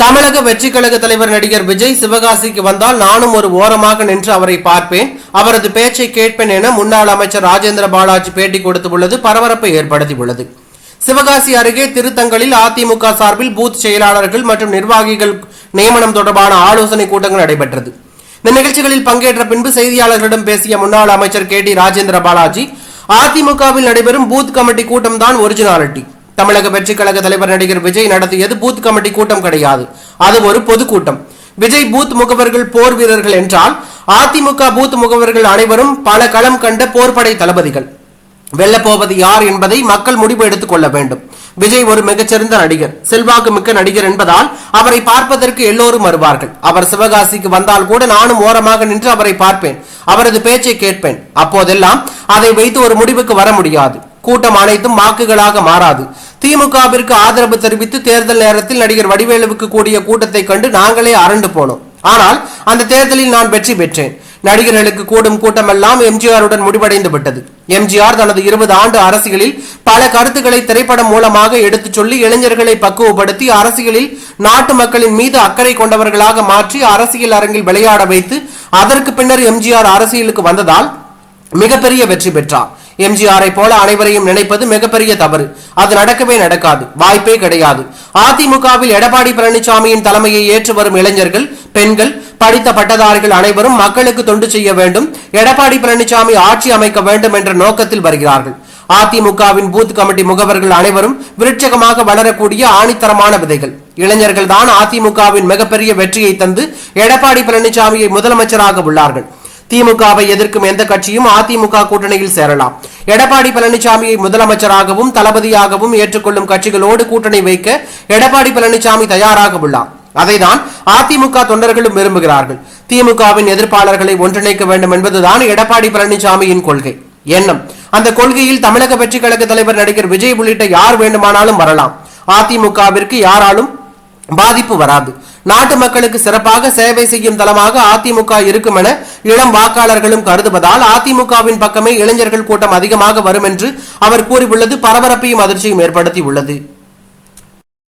தமிழக வெற்றி கழக தலைவர் நடிகர் விஜய் சிவகாசிக்கு வந்தால் நானும் ஒரு ஓரமாக நின்று அவரை பார்ப்பேன். அவரது பேச்சை கேட்பேன் என முன்னாள் அமைச்சர் ராஜேந்திர பாலாஜி பேட்டி கொடுத்துள்ளது பரபரப்பை ஏற்படுத்தியுள்ளது சிவகாசி அருகே திருத்தங்களில் அதிமுக சார்பில் பூத் செயலாளர்கள் மற்றும் நிர்வாகிகள் நியமனம் தொடர்பான ஆலோசனை கூட்டங்கள் நடைபெற்றது. இந்த நிகழ்ச்சிகளில் பங்கேற்ற பின்பு செய்தியாளர்களிடம் பேசிய முன்னாள் அமைச்சர் கே டி ராஜேந்திர பாலாஜி அதிமுகவில் நடைபெறும் பூத் கமிட்டி கூட்டம்தான் ஒரிஜினாலிட்டி. தமிழக வெற்றி கழக தலைவர் நடிகர் விஜய் நடத்தியது பூத் கமிட்டி கூட்டம் கிடையாது. அது ஒரு பொதுக்கூட்டம். விஜய் பூத் முகவர்கள் போர் வீரர்கள் என்றால் அதிமுக பூத் முகவர்கள் அனைவரும் பல களம் கண்ட போர்படை தளபதிகள். வெல்லப்போவது யார் என்பதை மக்கள் முடிவு எடுத்துக் கொள்ள வேண்டும். விஜய் ஒரு மிகச்சிறந்த நடிகர் செல்வாக்கு மிக்க நடிகர் என்பதால் அவரை பார்ப்பதற்கு எல்லோரும் வருவார்கள். அவர் சிவகாசிக்கு வந்தால் கூட நானும் ஓரமாக நின்று அவரை பார்ப்பேன். அவரது பேச்சை கேட்பேன். அப்போதெல்லாம் அதை வைத்து ஒரு முடிவுக்கு வர முடியாது. கூட்டம் அனைத்தும் வாக்குகளாக மாறாது. திமுகவிற்கு ஆதரவு தெரிவித்து தேர்தல் நேரத்தில் நடிகர் வடிவேலுவுக்கு கூடிய கூட்டத்தை கண்டு நாங்களே அரண்டு போனோம். ஆனால் அந்த தேர்தலில் நான் வெற்றி பெற்றேன். நடிகர்களுக்கு கூடும் கூட்டமெல்லாம் எம்ஜிஆருடன் முடிவடைந்து விட்டது. எம்ஜிஆர் தனது இருபது ஆண்டு அரசியலில் பல கருத்துக்களை திரைப்படம் மூலமாக எடுத்துச் சொல்லி இளைஞர்களை பக்குவப்படுத்தி அரசியலில் நாட்டு மக்களின் மீது அக்கறை கொண்டவர்களாக மாற்றி அரசியல் அரங்கில் விளையாட வைத்து அதற்கு பின்னர் எம்ஜிஆர் அரசியலுக்கு வந்ததால் மிகப்பெரிய வெற்றி பெற்றார். எம்ஜிஆரை போல அனைவரையும் நினைப்பது மிகப்பெரிய தவறு. அது நடக்கவே நடக்காது. வாய்ப்பே கிடையாது. அதிமுகவில் எடப்பாடி பழனிசாமியின் தலைமையை ஏற்று வரும் இளைஞர்கள் பெண்கள் படித்த பட்டதாரிகள் அனைவரும் மக்களுக்கு தொண்டு செய்ய வேண்டும். எடப்பாடி பழனிசாமி ஆட்சி அமைக்க வேண்டும் என்ற நோக்கத்தில் வருகிறார்கள். அதிமுகவின் பூத் கமிட்டி முகவர்கள் அனைவரும் விருட்சகமாக வளரக்கூடிய ஆணித்தரமான விதைகள். இளைஞர்கள் தான் அதிமுகவின் மிகப்பெரிய வெற்றியை தந்து எடப்பாடி பழனிசாமியை முதலமைச்சராக உள்ளார்கள். திமுகவை எதிர்க்கும் எந்த கட்சியும் அதிமுக கூட்டணியில் சேரலாம். எடப்பாடி பழனிசாமியை முதலமைச்சராகவும் தளபதியாகவும் ஏற்றுக்கொள்ளும் கட்சிகளோடு கூட்டணி வைக்க எடப்பாடி பழனிசாமி தயாராக உள்ளார் அதைதான் அதிமுக தொண்டர்களும் விரும்புகிறார்கள். திமுகவின் எதிர்ப்பாளர்களை ஒன்றிணைக்க வேண்டும் என்பதுதான் எடப்பாடி பழனிசாமியின் கொள்கை. எண்ணம் அந்த கொள்கையில் தமிழக வெற்றி கழக தலைவர் நடிகர் விஜய் உள்ளிட்ட யார் வேண்டுமானாலும் வரலாம். அதிமுகவிற்கு யாராலும் பாதிப்பு வராது. நாட்டு மக்களுக்கு சிறப்பாக சேவை செய்யும் தளமாக அதிமுக இருக்கும் என இளம் வாக்காளர்களும் கருதுவதால் அதிமுகவின் பக்கமே இளைஞர்கள் கூட்டம் அதிகமாக வரும் என்று அவர் கூறியுள்ளது. பரபரப்பையும் அதிர்ச்சியும் ஏற்படுத்தி உள்ளது